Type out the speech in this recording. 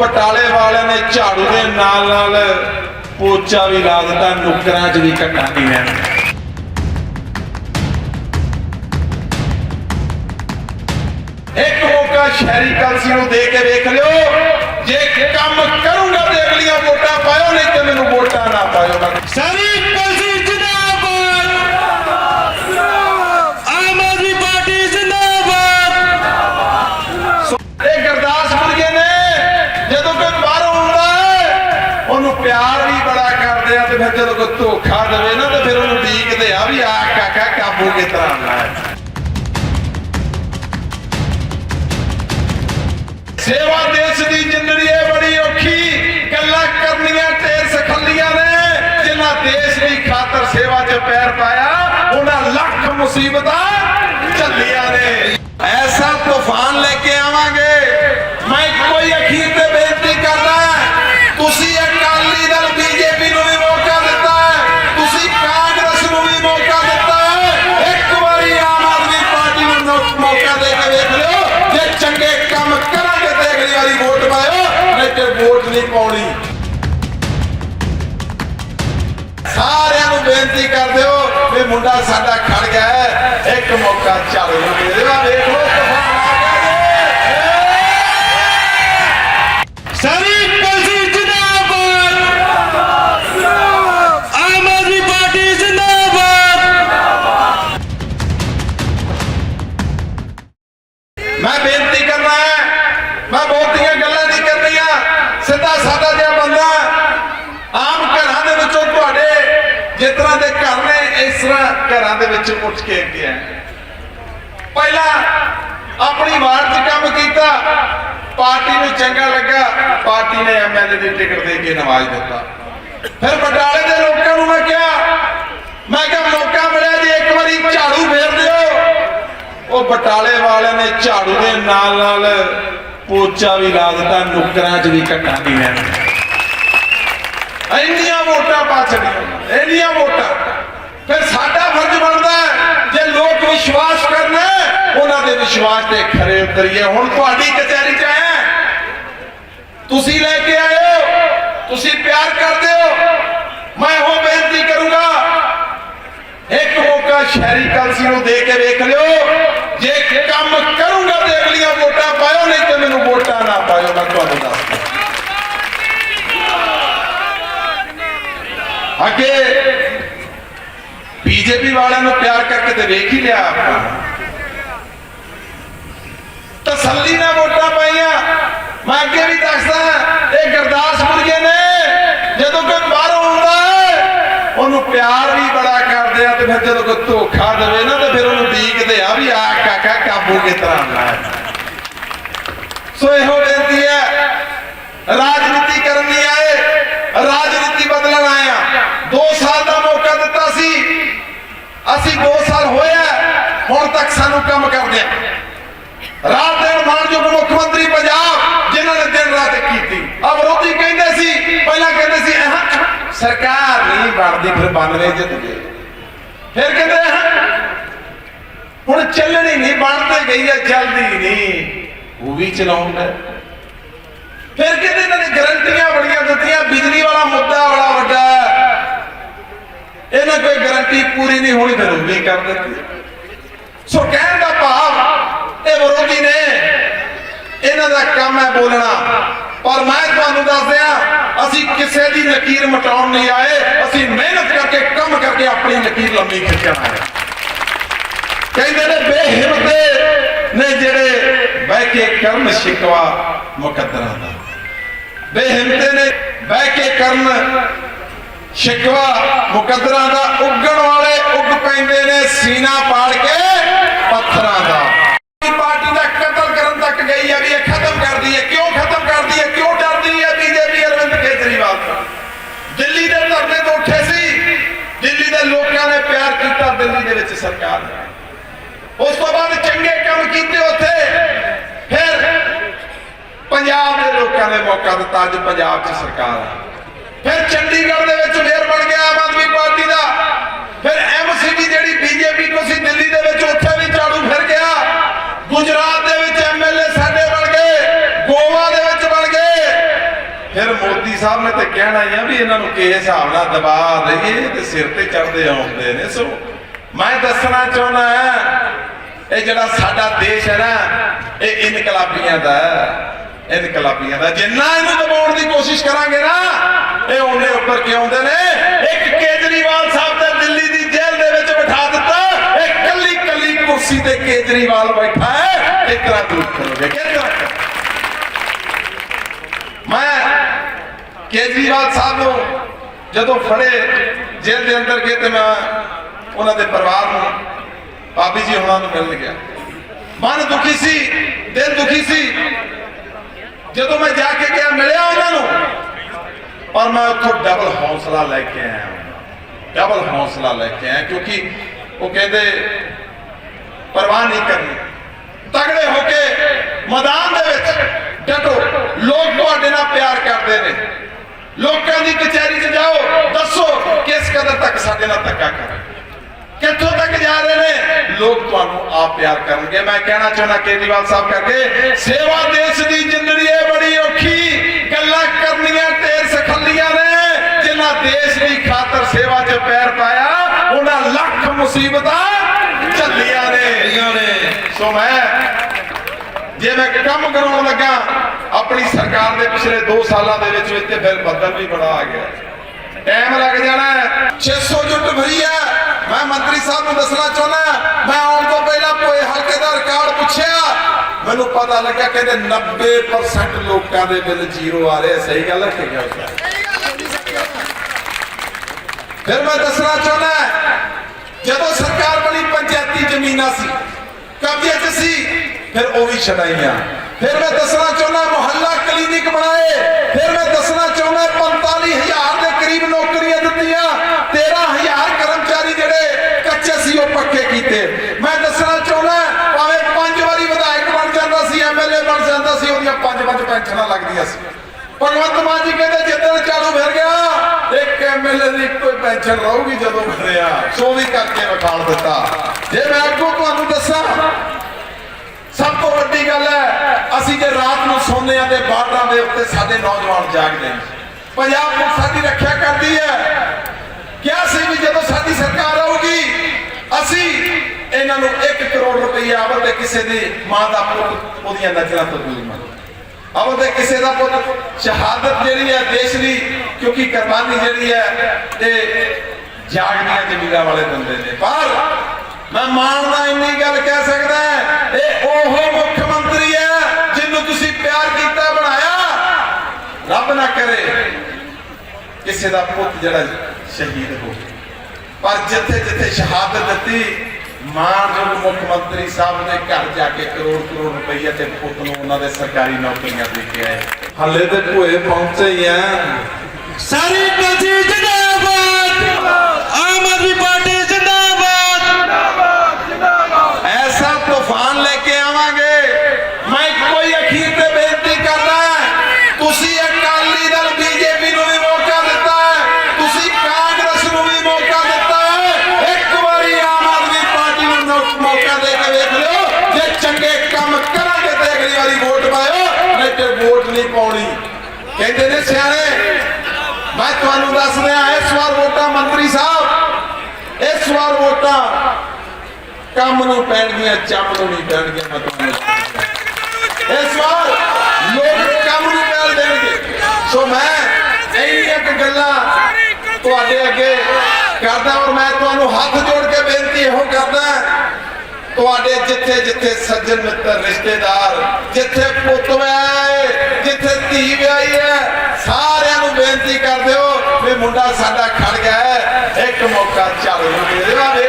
ਬਟਾਲੇ ਵਾਲਿਆਂ ਨੇ ਝਾੜੂ ਦੇ ਨਾਲ ਨਾਲ ਪੋਚਾ ਵੀ ਲਾ ਦਿੱਤਾ, ਨੁਕਰਾਂ 'ਚ ਵੀ ਘਟਾ ਨਹੀਂ ਰਹਿਣਾ। ਇੱਕ ਮੌਕਾ ਸ਼ਹਿਰੀ ਕਲਸੀ ਨੂੰ ਦੇ ਕੇ ਵੇਖ ਲਿਓ। ਜੇ ਕੰਮ ਕਰੂੰਗਾ ਤੇ ਅਗਲੀਆਂ ਵੋਟਾਂ ਪਾਇਓ, ਨਹੀਂ ਤੇ ਮੈਨੂੰ ਵੋਟਾਂ ਨਾ ਪਾਇਓ। ਮੈਂ ਸਾਰੀ ਪਾਰਟੀ ਜਿੰਦਾਬਾਦ ਆਮ ਆਦਮੀ ਪਾਰਟੀ ਜਿੰਦਾਬਾਦ ਇਹ ਗੁਰਦਾਸਪੁਰੀਏ ਨੇ ਜਦੋਂ ਕੋਈ ਬਾਹਰੋਂ ਆਉਂਦਾ ਹੈ ਉਹਨੂੰ ਪਿਆਰ ਵੀ ਬੜਾ ਕਰਦੇ ਆ ਤੇ ਫਿਰ ਜਦੋਂ ਕੋਈ ਧੋਖਾ ਦੇਵੇ ਨਾ ਤੇ ਫਿਰ ਉਹਨੂੰ ਡੀਕਦੇ ਆ ਵੀ ਆ ਕਾਕਾ ਕਾਬੂ ਕਿਸ ਤਰ੍ਹਾਂ ਆਉਣਾ ਸੇਵਾ ਦੇਸ਼ ਦੀ ਜ਼ਿੰਦਗੀ ਹੈ ਬੜੀ ਔਖੀ, ਗੱਲਾਂ ਕਰਨੀਆਂ ਢੇਰ ਸਖੱਲੀਆਂ ਨੇ, ਜਿਨ੍ਹਾਂ ਦੇਸ਼ ਦੀ ਖਾਤਰ ਸੇਵਾ 'ਚ ਪੈਰ ਪਾਇਆ, ਉਹਨਾਂ ਲੱਖ ਮੁਸੀਬਤਾਂ ਝੱਲੀਆਂ ਨੇ। ਐਸਾ ਤੂਫਾਨ ਨਹੀਂ ਪਾਉਣੀ। ਸਾਰਿਆਂ ਨੂੰ ਬੇਨਤੀ ਕਰ ਦਿਓ ਵੀ ਮੁੰਡਾ ਸਾਡਾ ਖੜ ਗਿਆ ਹੈ। ਇੱਕ ਮੌਕਾ ਚੱਲ ਰਿਹਾ ਜਿਸ ਤਰ੍ਹਾਂ ਦੇ ਘਰ ਨੇ, ਇਸ ਤਰ੍ਹਾਂ ਘਰਾਂ ਦੇ ਵਿੱਚ ਉੱਠ ਕੇ ਅੱਗੇ ਆਏ। ਪਹਿਲਾਂ ਆਪਣੀ ਵਾਰ 'ਚ ਕੰਮ ਕੀਤਾ, ਪਾਰਟੀ ਨੂੰ ਚੰਗਾ ਲੱਗਾ, ਪਾਰਟੀ ਨੇ ਐਮਐਲਏ ਦੀ ਟਿਕਟ ਦੇ ਕੇ ਨਵਾਜ ਦਿੱਤਾ। ਫਿਰ ਬਟਾਲੇ ਦੇ ਲੋਕਾਂ ਨੂੰ ਮੈਂ ਕਿਹਾ ਮੈਂ ਕਿਹਾ, ਮੌਕਾ ਮਿਲਿਆ ਜੇ, ਇੱਕ ਵਾਰੀ ਝਾੜੂ ਫੇਰ ਦਿਓ। ਉਹ ਬਟਾਲੇ ਵਾਲਿਆਂ ਨੇ ਝਾੜੂ ਦੇ ਨਾਲ ਨਾਲ ਪੋਚਾ ਵੀ ਲਾ ਦਿੱਤਾ, ਨੁਕਰਾਂ 'ਚ ਵੀ ਘਟਾ ਨਹੀਂ ਰਹਿਣਾ ਇੰਨੀਆਂ ਵੋਟਾਂ ਪਾ ਛੜੀਆਂ ਇੰਨੀਆਂ ਵੋਟਾਂ। ਫਿਰ ਸਾਡਾ ਫਰਜ਼ ਬਣਦਾ ਜੇ ਲੋਕ ਵਿਸ਼ਵਾਸ ਕਰਨ, ਉਹਨਾਂ ਦੇ ਵਿਸ਼ਵਾਸ ਤੇ ਖਰੇ ਉਤਰੀਏ। ਹੁਣ ਤੁਹਾਡੀ ਕਚਹਿਰੀ 'ਚ ਆਇਆ ਤੁਸੀਂ ਲੈ ਕੇ ਆਏ ਹੋ, ਤੁਸੀਂ ਪਿਆਰ ਕਰਦੇ ਹੋ। ਮੈਂ ਉਹ ਬੇਨਤੀ ਕਰੂੰਗਾ, ਇੱਕ ਮੌਕਾ ਸ਼ਹਿਰੀ ਕਲਸੀ ਨੂੰ ਦੇ ਕੇ ਵੇਖ ਲਿਓ। ਜੇ ਕੰਮ ਕਰੂੰਗਾ ਤੇ ਅਗਲੀਆਂ ਵੋਟਾਂ ਪਾਇਓ, ਨਹੀਂ ਤੇ ਮੈਨੂੰ ਵੋਟਾਂ ਨਾ ਪਾਇਓ, ਮੈਂ ਤੁਹਾਨੂੰ ਦੱਸਦਾ ਅੱਗੇ ਬੀਜੇਪੀ ਵਾਲਿਆਂ ਨੂੰ ਪਿਆਰ ਕਰਕੇ ਤੇ ਵੇਖ ਹੀ ਲਿਆ ਆਪਾਂ। ਤਸੱਲੀ ਨਾਲ ਵੋਟਾਂ ਪਾਈਆਂ। ਮੈਂ ਅੱਗੇ ਵੀ ਦੱਸਦਾ, ਇਹ ਗੁਰਦਾਸਪੁਰੀਏ ਨੇ, ਜਦੋਂ ਕੋਈ ਬਾਹਰੋਂ ਆਉਂਦਾ, ਉਹਨੂੰ ਪਿਆਰ ਵੀ ਬੜਾ ਕਰਦੇ ਆ ਤੇ ਫਿਰ ਜਦੋਂ ਕੋਈ ਧੋਖਾ ਦੇਵੇ ਨਾ, ਤੇ ਫਿਰ ਉਹਨੂੰ ਡੀਕਦੇ ਆ ਵੀ ਆ ਕਾਕਾ ਕਾਬੂ ਕਿਸ ਤਰ੍ਹਾਂ ਆਉਣਾ ਸੋ ਇਹੋ ਬੇਨਤੀ ਹੈ, ਰਾਜਨੀਤੀ ਕਰਨ ਲਈ ਆਏ ਰਾਜਨੀਤੀ ਬਦਲਣ ਆਏ ਆ 2 ਸਾਲ ਦਾ ਮੌਕਾ ਦਿੱਤਾ ਸੀ ਅਸੀਂ 2 ਸਾਲ ਹੋਇਆ ਹੁਣ ਤੱਕ ਸਾਨੂੰ ਕੰਮ ਕਰਦੇ ਆ। ਰਾਤ ਦਿਨ ਮਾਨਯੋਗ ਮੁੱਖ ਮੰਤਰੀ ਪੰਜਾਬ, ਜਿਨ੍ਹਾਂ ਨੇ ਦਿਨ ਰਾਤ ਕੀਤੀ। ਆ ਵਿਰੋਧੀ ਕਹਿੰਦੇ ਸੀ, ਪਹਿਲਾਂ ਕਹਿੰਦੇ ਸੀ ਸਰਕਾਰ ਨਹੀਂ ਬਣਦੀ, ਫਿਰ 92 ਜਿੱਤ ਗਏ ਫਿਰ ਕਹਿੰਦੇ ਹੁਣ ਚੱਲਣੀ ਨਹੀਂ, ਬਣਦੇ ਗਈ ਹੈ, ਚੱਲਦੀ ਨਹੀਂ। ਉਹ ਵੀ ਚਲਾਉਂਦਾ ਫਿਰ ਕਹਿੰਦੇ ਇਹਨਾਂ ਨੇ ਗਰੰਟੀਆਂ ਬੜੀਆਂ ਦਿੱਤੀਆਂ, ਬਿਜਲੀ ਵਾਲਾ ਮੁੱਦਾ ਬੜਾ ਵੱਡਾ। ਇਹਨਾਂ ਕੋਈ ਗਰੰਟੀ ਪੂਰੀ ਨਹੀਂ ਹੋਣੀ, ਫਿਰ ਉਹ ਵੀ ਕਰ ਦਿੱਤੀ। ਸੋ ਕਹਿਣ ਦਾ ਭਾਵ ਇਹ ਵਿਰੋਧੀ ਨੇ। ਇਹਨਾਂ ਦਾ ਕੰਮ ਹੈ ਬੋਲਣਾ। ਪਰ ਮੈਂ ਤੁਹਾਨੂੰ ਦੱਸ ਦਿਆਂ, ਅਸੀਂ ਕਿਸੇ ਦੀ ਨਕੀਰ ਮਟਾਉਣ ਨਹੀਂ ਆਏ। ਅਸੀਂ ਮਿਹਨਤ ਕਰਕੇ, ਕੰਮ ਕਰਕੇ ਆਪਣੀ ਨਕੀਰ ਲੰਮੀ ਖਿੱਚਣਾ ਹੈ ਕਹਿੰਦੇ ਨੇ, ਬੇਹਿੰਮਤੇ ਨੇ ਜਿਹੜੇ ਬਹਿ ਕੇ ਕਰਨ ਸ਼ਿਕਵਾ ਮੁਕੱਦਰਾਂ ਦਾ। ਬੇਹਿੰਮਤੇ ਨੇ ਬਹਿ ਕੇ ਕਰਨ ਸ਼ਿਕਵਾ ਮੁਕੱਦਰਾਂ ਦਾ। ਉੱਗਣ ਵਾਲੇ ਉੱਗ ਪੈਂਦੇ ਨੇ, ਸੀਨਾ ਪਾੜ ਕੇ ਪੱਥਰਾਂ ਦਾ। ਪਾਰਟੀ ਦਾ ਕਤਲ ਕਰਨ ਤੱਕ ਗਈ ਹੈ ਵੀ ਇਹ ਖਤਮ ਕਰਦੀ ਹੈ। ਕਿਉਂ ਖਤਮ ਕਰਦੀ ਹੈ? ਕਿਉਂ ਡਰਦੀ ਹੈ? ਬੀਜੇਪੀ ਅਰਵਿੰਦ ਕੇਜਰੀਵਾਲ ਤੋਂ। ਦਿੱਲੀ ਦੇ ਧਰਨੇ ਤੋਂ ਉੱਠੇ ਸੀ। ਦਿੱਲੀ ਦੇ ਲੋਕਾਂ ਨੇ ਪਿਆਰ ਕੀਤਾ ਦਿੱਲੀ ਦੇ ਵਿੱਚ ਸਰਕਾਰ ਨੇ। ਉਸ ਤੋਂ ਬਾਅਦ ਚੰਗੇ ਕੰਮ ਕੀਤੇ ਉੱਥੇ। ਫਿਰ ਪੰਜਾਬ ਦੇ ਲੋਕਾਂ ਨੇ ਮੌਕਾ ਦਿੱਤਾ ਅੱਜ ਪੰਜਾਬ 'ਚ ਸਰਕਾਰ ਹੈ ਫਿਰ ਚੰਡੀਗੜ੍ਹ ਦੇ ਵਿੱਚ ਮੇਅਰ ਬਣ ਗਿਆ ਆਮ ਆਦਮੀ ਪਾਰਟੀ ਦਾ। ਫਿਰ ਫਿਰ ਸਾਹਿਬ ਨੇ ਤੇ ਕਹਿਣਾ ਹੀ ਆ ਵੀ ਇਹਨਾਂ ਨੂੰ ਕਿਸ ਹਿਸਾਬ ਨਾਲ ਦਬਾ ਦਈਏ ਤੇ ਸਿਰ ਤੇ ਚੜਦੇ ਆਉਂਦੇ ਨੇ। ਸੋ ਮੈਂ ਦੱਸਣਾ ਚਾਹੁੰਦਾ ਇਹ ਜਿਹੜਾ ਸਾਡਾ ਦੇਸ਼ ਹੈ ਨਾ, ਇਹ ਇਨਕਲਾਬੀਆਂ ਦਾ ਇਨਕਲਾਬੀਆਂ ਦਾ। ਜਿੰਨਾ ਇਹਨੂੰ ਦਬਾਉਣ ਦੀ ਕੋਸ਼ਿਸ਼ ਕਰਾਂਗੇ ਨਾ, ਇਹ ਉਹਨੇ ਉੱਪਰ ਕਿ ਆਉਂਦੇ ਨੇ? ਇੱਕ ਕੇਜਰੀਵਾਲ ਸਾਹਿਬ ਤੇ ਦਿੱਲੀ ਦੀ ਜੇਲ੍ਹ ਦੇ ਵਿੱਚ ਬਿਠਾ ਦਿੱਤਾ। ਇਹ ਕੱਲੀ ਕੱਲੀ ਕੁਰਸੀ ਤੇ ਕੇਜਰੀਵਾਲ ਬੈਠਾ ਹੈ। ਇਸ ਤਰ੍ਹਾਂ ਦੂਰ ਕਰੋਗੇ? ਕਿਸ ਤਰ੍ਹਾਂ ਮੈਂ ਕੇਜਰੀਵਾਲ ਸਾਹਿਬ ਨੂੰ ਜਦੋਂ ਫੜੇ ਜੇਲ੍ਹ ਦੇ ਅੰਦਰ ਗਏ ਤੇ ਮੈਂ ਉਹਨਾਂ ਦੇ ਪਰਿਵਾਰ ਨੂੰ, ਭਾਬੀ ਜੀ ਉਹਨਾਂ ਨੂੰ ਮਿਲਣ ਗਿਆ। ਮਨ ਦੁਖੀ ਸੀ, ਦਿਲ ਦੁਖੀ ਸੀ। ਜਦੋਂ ਮੈਂ ਜਾ ਕੇ ਗਿਆ ਮਿਲਿਆ ਉਹਨਾਂ ਨੂੰ? ਪਰ ਮੈਂ ਉੱਥੋਂ ਡਬਲ ਹੌਸਲਾ ਲੈ ਕੇ ਆਇਆ ਡਬਲ ਹੌਸਲਾ ਲੈ ਕੇ ਆਇਆ, ਕਿਉਂਕਿ ਉਹ ਕਹਿੰਦੇ, ਪਰਵਾਹ ਨਹੀਂ ਕਰਨੀ। ਤਗੜੇ ਹੋ ਕੇ ਮੈਦਾਨ ਦੇ ਵਿੱਚ ਡਟੋ। ਲੋਕ ਤੁਹਾਡੇ ਨਾਲ ਪਿਆਰ ਕਰਦੇ ਨੇ। ਲੋਕਾਂ ਦੀ ਕਚਹਿਰੀ 'ਚ ਜਾਓ ਦੱਸੋ ਕਿਸ ਕਦਰ ਤੱਕ ਸਾਡੇ ਨਾਲ ਧੱਕਾ ਕਰ ਕਿੱਥੋਂ ਤੱਕ ਜਾ ਰਹੇ ਨੇ? ਲੋਕ ਤੁਹਾਨੂੰ ਆਪ ਪਿਆਰ ਕਰਨਗੇ। ਮੈਂ ਕਹਿਣਾ ਚਾਹੁੰਦਾ ਕੇਜਰੀਵਾਲ ਸਾਹਿਬ ਕਰਕੇ ਸੇਵਾ ਦੇਸ਼ ਦੀ ਜ਼ਿੰਦਗੀ ਹੈ ਬੜੀ ਔਖੀ ਗੱਲਾਂ ਕਰਨੀਆਂ ਢੇਰ ਸਖੱਲੀਆਂ ਨੇ ਜਿਨ੍ਹਾਂ ਦੇਸ਼ ਦੀ ਖਾਤਰ ਸੇਵਾ 'ਚ ਪੈਰ ਪਾਇਆ ਉਹਨਾਂ ਲੱਖ ਮੁਸੀਬਤਾਂ ਝੱਲੀਆਂ ਨੇ। ਸੋ ਮੈਂ ਜੇ ਮੈਂ ਕੰਮ ਕਰਾਉਣ ਲੱਗਾ ਆਪਣੀ ਸਰਕਾਰ ਦੇ ਪਿਛਲੇ 2 ਸਾਲਾਂ ਦੇ ਵਿੱਚ ਵਿੱਚ ਤੇ ਫਿਰ ਬੱਦਲ ਵੀ ਬੜਾ ਆ ਗਿਆ। ਟਾਈਮ ਲੱਗ ਜਾਣਾ 600 ਜੁੱਟ ਭਰੀ ਹੈ। ਮੈਂ ਮੰਤਰੀ ਸਾਹਿਬ ਨੂੰ ਦੱਸਣਾ ਚਾਹੁੰਦਾ ਮੈਂ ਆਉਣ ਤੋਂ ਪਹਿਲਾਂ ਕੋਈ ਹਲਕੇ ਦਾ ਰਿਕਾਰਡ ਪੁੱਛਿਆ। ਮੈਨੂੰ ਪਤਾ ਲੱਗਾ ਕਹਿੰਦੇ 90% ਲੋਕਾਂ ਦੇ ਬਿੱਲ ਜ਼ੀਰੋ ਆ ਰਹੇ ਸਹੀ ਗੱਲ ਹੈ ਕਿ ਗੱਲ ਫਿਰ ਮੈਂ ਦੱਸਣਾ ਚਾਹੁੰਦਾ ਜਦੋਂ ਸਰਕਾਰ ਬਣੀ, ਪੰਚਾਇਤੀ ਜ਼ਮੀਨਾਂ ਸੀ, ਕਬਜ਼ੇ 'ਚ ਸੀ, ਫਿਰ ਉਹ ਵੀ ਛਡਾਈਆਂ। ਫਿਰ ਮੈਂ ਦੱਸਣਾ ਚਾਹੁੰਦਾ, ਮੁਹੱਲਾ ਕਲੀਨਿਕ ਬਣਾਏ। ਫਿਰ ਮੈਂ ਦੱਸਣਾ ਚਾਹੁੰਦਾ 45000 ਦੇ ਕਰੀਬ ਨੌਕਰੀਆਂ ਦਿੱਤੀਆਂ। 13000 ਕਰਮਚਾਰੀ ਜਿਹੜੇ ਕੱਚੇ ਸੀ, ਉਹ ਪੱਕੇ ਕੀਤੇ। ਮੈਂ ਦੱਸਣਾ ਚਾਹੁੰਦਾ, ਭਾਵੇਂ ਪੰਜ ਵਾਰੀ ਵਿਧਾਇਕ ਬਣ ਜਾਂਦਾ ਸੀ ਐਮਐਲਏ ਬਣ ਜਾਂਦਾ ਸੀ, ਉਹਦੀਆਂ ਪੰਜ ਪੰਜ ਪੈਨਸ਼ਨਾਂ ਲੱਗਦੀਆਂ ਸੀ। ਭਗਵੰਤ ਮਾਨ ਜੀ ਕਹਿੰਦੇ ਜਿੱਦਣ ਚਾਲੂ ਫਿਰ ਗਿਆ, ਇੱਕ ਐਮਐਲਏ ਦੀ ਇੱਕੋ ਹੀ ਪੈਨਸ਼ਨ ਰਹੂਗੀ ਜਦੋਂ ਫਿਰਿਆ ਸੋ ਵੀ ਕਰਕੇ ਵਿਖਾਲ ਦਿੱਤਾ। ਜੇ ਮੈਂ ਅੱਗੋਂ ਤੁਹਾਨੂੰ ਦੱਸਾਂ ਸਭ ਤੋਂ ਵੱਡੀ ਗੱਲ ਹੈ, ਅਸੀਂ ਜੇ ਰਾਤ ਨੂੰ ਸੌਂਦੇ ਆ ਤੇ ਬਾਰਡਰਾਂ ਦੇ ਉੱਤੇ ਸਾਡੇ ਨੌਜਵਾਨ ਜਾਗਦੇ ਨੇ। ਪੰਜਾਬ ਪੁਲਿਸ ਸਾਡੀ ਰੱਖਿਆ ਕਰਦੀ ਹੈ। ਕਿਹਾ ਸੀ ਵੀ ਜਦੋਂ ਸਾਡੀ ਸਰਕਾਰ ਆਊਗੀ, ਅਸੀਂ ਇਹਨਾਂ ਨੂੰ 1 ਕਰੋੜ ਰੁਪਈਆ ਆਵਰ ਤੇ ਕਿਸੇ ਦੀ ਮਾਂ ਦਾ ਪੁੱਤ ਉਹਦੀਆਂ ਨਜ਼ਰਾਂ ਤੋਂ ਦੂਰ ਮੰਨ ਅਵਰ ਤੇ ਕਿਸੇ ਦਾ ਪੁੱਤ ਸ਼ਹਾਦਤ ਜਿਹੜੀ ਹੈ ਦੇਸ਼ ਦੀ, ਕਿਉਂਕਿ ਕੁਰਬਾਨੀ ਜਿਹੜੀ ਹੈ ਇਹ ਜਾਗਦੀਆਂ ਜ਼ਮੀਨਾਂ ਵਾਲੇ ਬੰਦੇ ਨੇ। ਪਰ ਮੈਂ ਮਾਣ ਮਾਣਦਾ ਇੰਨੀ ਗੱਲ ਕਹਿ ਸਕਦਾ ਇਹ ਉਹ ਮੁੱਖ ਮੰਤਰੀ ਹੈ ਜਿਹਨੂੰ ਤੁਸੀਂ ਪਿਆਰ ਕੀਤਾ, ਬਣਾਇਆ। ਰੱਬ ਨਾ ਕਰੇ ਕਿਸੇ ਦਾ ਪੁੱਤ ਜਿਹੜਾ ਸ਼ਹੀਦ ਹੋ। ਪਰ ਜਿੱਥੇ ਜਿੱਥੇ ਸ਼ਹਾਦਤ ਦਿੱਤੀ ਮਾਨਯੋਗ ਮੁੱਖ ਮੰਤਰੀ ਸਾਹਿਬ ਨੇ ਘਰ ਜਾ ਕੇ ਕਰੋੜ ਕਰੋੜ ਰੁਪਈਆ ਤੇ ਪੁੱਤ ਨੂੰ ਉਹਨਾਂ ਦੇ ਸਰਕਾਰੀ ਨੌਕਰੀਆਂ ਦੇ ਕੇ ਆਏ। ਹੱਲੇ ਤੇ ਭੋਏ ਪਹੁੰਚੇ ਹੀ ਆ। ਸਾਰੀ ਕਲਸੀ ਜਿੰਦਾਬਾਦ ਕੰਮ ਨੂੰ ਪੈਣਗੀਆਂ ਚੱਪ ਨੂੰ ਨਹੀਂ ਪੈਣਗੀਆਂ, ਮੈਂ ਤੁਹਾਨੂੰ ਇਸ ਵਾਰ ਲੋਕ ਕੰਮ ਨੂੰ ਪੈਣ ਦੇਣਗੇ। ਸੋ ਮੈਂ ਇੰਨੀਆਂ ਕੁ ਗੱਲਾਂ ਤੁਹਾਡੇ ਅੱਗੇ ਕਰਦਾ ਔਰ ਮੈਂ ਤੁਹਾਨੂੰ ਹੱਥ ਜੋੜ ਕੇ ਬੇਨਤੀ ਇਹੋ ਕਰਦਾ ਤੁਹਾਡੇ ਜਿੱਥੇ ਜਿੱਥੇ ਸੱਜਣ ਮਿੱਤਰ, ਰਿਸ਼ਤੇਦਾਰ, ਜਿੱਥੇ ਪੁੱਤ ਵਿਆਹਿਆ ਹੈ ਜਿੱਥੇ ਧੀ ਵਿਆਹੀ ਹੈ, ਸਾਰਿਆਂ ਨੂੰ ਬੇਨਤੀ ਕਰ ਦਿਓ ਵੀ ਮੁੰਡਾ ਸਾਡਾ ਖੜ ਗਿਆ ਹੈ, ਇੱਕ ਮੌਕਾ ਚੱਲ ਜੂ ਦੇ